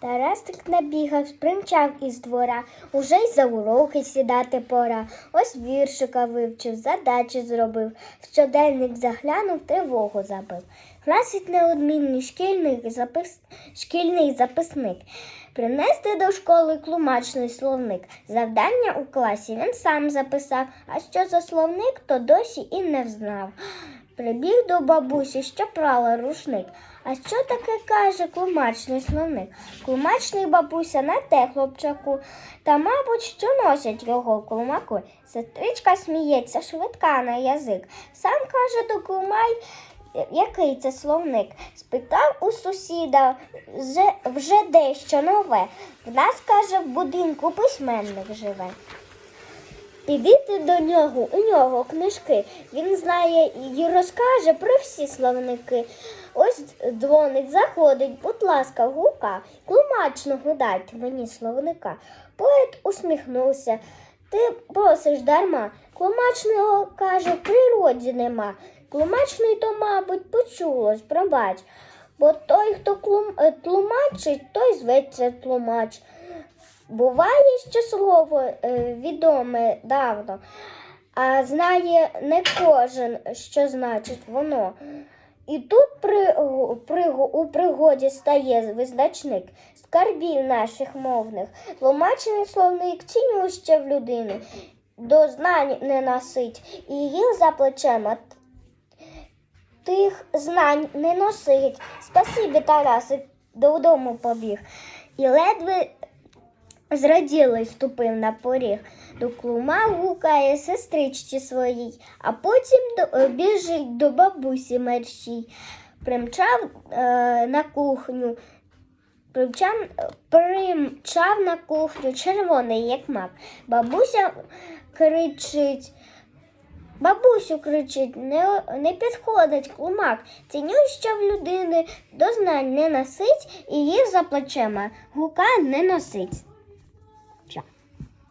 Тарасик набігав, спримчав із двора, уже й за уроки сідати пора. Ось віршика вивчив, задачі зробив, в щоденник заглянув, тривогу забив. Гласить неодмінний шкільний, запис... шкільний записник. Принести до школи тлумачний словник. Завдання у класі він сам записав, а що за словник, то досі і не взнав. Прибіг до бабусі, що прала рушник. А що таке каже клумачний словник? Клумачний бабуся на те хлопчаку, та, мабуть, що носять його в клумаку. Сестричка сміється, швидка на язик. Сам каже до клумай, який це словник. Спитав у сусіда вже, вже дещо нове. В нас, каже, в будинку письменник живе. Підійти до нього, у нього книжки. Він знає і розкаже про всі словники. Ось дзвонить, заходить, будь ласка, гука, клумачного дайте мені словника. Поет усміхнувся. Ти просиш дарма. Клумачного, каже, природі нема. Клумачний то, мабуть, почулось, пробач. Бо той, хто е, тлумачить, той зветься тлумач. Буває, що слово е, відоме давно, а знає не кожен, що значить воно. І тут при, при, у пригоді стає визначник скарбів наших мовних, тлумачений словник цінюще в людини, до знань не носить, і їх за плечима тих знань не носить. Спасибі, Тарасик, додому побіг. І ледве зраділий ступив на поріг. До клума гукає сестричці своїй, а потім біжить до бабусі мерщій. Примчав е, на кухню, примчав, примчав на кухню, червоний, як мак. Бабуся кричить. Бабусю кричить, не, не підходить клумак. Ціню, що в людини до знань не носить, і їх за плечима гука не носить.